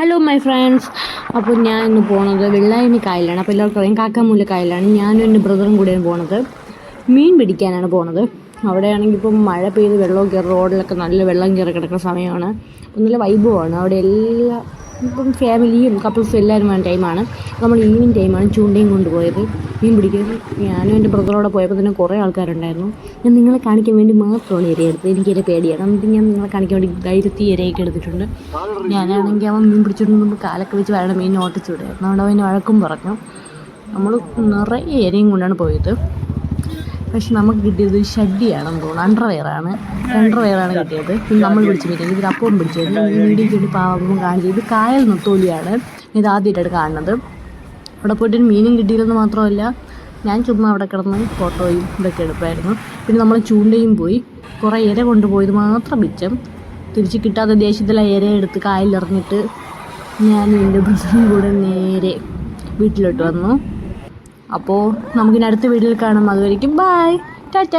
Hello my friends അപ്പോൾ ഞാൻ ഇന്ന് പോണത് വെള്ളായണി കായലാണ് അപ്പോൾ എല്ലാവർക്കും അറിയാം കാക്കാമൂല കായലാണ്. ഞാനും എന്റെ ബ്രദറും കൂടെയാണ് പോണത്. മീൻ പിടിക്കാനാണ് പോണത്. അവിടെയാണെങ്കിൽ ഇപ്പം മഴ പെയ്ത് വെള്ളം കയറി റോഡിലൊക്കെ നല്ല വെള്ളം കയറി കിടക്കുന്ന സമയമാണ്. നല്ല വൈബുമാണ് അവിടെ എല്ലാ ഇപ്പം ഫാമിലിയും കപ്പിൾസും എല്ലാവരും വേണ്ട ടൈമാണ് നമ്മൾ ഈവനിങ് ടൈമാണ് ചൂണ്ടയും കൊണ്ടുപോയത്. മീൻ പിടിക്കാൻ ഞാനും എന്റെ ബ്രദറോടെ പോയപ്പോൾ തന്നെ കുറേ ആൾക്കാരുണ്ടായിരുന്നു. ഞാൻ നിങ്ങളെ കാണിക്കാൻ വേണ്ടി മാത്രമാണ് ഇര എടുത്തത് എനിക്കിര പേടിയാണ്. എന്നിട്ട് ഞാൻ നിങ്ങളെ കാണിക്കാൻ വേണ്ടി ധൈര്യത്തി ഇരയൊക്കെ എടുത്തിട്ടുണ്ട്. ഞാനാണെങ്കിൽ അവൻ മീൻ പിടിച്ചിട്ടുണ്ട് കാലൊക്കെ വെച്ച് വരണം മീൻ ഓട്ടിച്ചു വിടുക അതുകൊണ്ട് അവന് വഴക്കും പറഞ്ഞു. നമ്മൾ നിറയെ ഇരയും കൊണ്ടാണ് പോയത്. പക്ഷെ നമുക്ക് കിട്ടിയത് ഷഡ്ഡിയാണെന്ന് തോന്നുന്നു. അണ്ടർവെയറാണ് അണ്ടർവെയറാണ് കിട്ടിയത്. പിന്നെ നമ്മൾ പിടിച്ച് മീൻ ഇതിൽ അപ്പവും പിടിച്ചത് വീടും കിട്ടി പാവം കാണിച്ചത് ഇത് കായൽ നൊത്തോലിയാണ്. ഇത് ആദ്യമായിട്ടാണ് കാണുന്നത്. അവിടെ പോയിട്ട് മീനും കിട്ടിയില്ലെന്ന് മാത്രമല്ല ഞാൻ ചുമ്മാ അവിടെ കിടന്ന് ഫോട്ടോയും ഇതൊക്കെ എടുപ്പായിരുന്നു. പിന്നെ നമ്മൾ ചൂണ്ടയും പോയി. കുറേ ഇര കൊണ്ടുപോയത് മാത്രം മിച്ചം. തിരിച്ച് കിട്ടാത്ത ദേശത്തിലെ ഇര എടുത്ത് കായലിറങ്ങിയിട്ട് ഞാൻ എന്റെ ബ്രസിനും കൂടെ നേരെ വീട്ടിലോട്ട് വന്നു. അപ്പോൾ നമുക്കിനി അടുത്ത വീഡിയോയിൽ കാണാം. അതുവരേക്കും ബായ് ടാറ്റ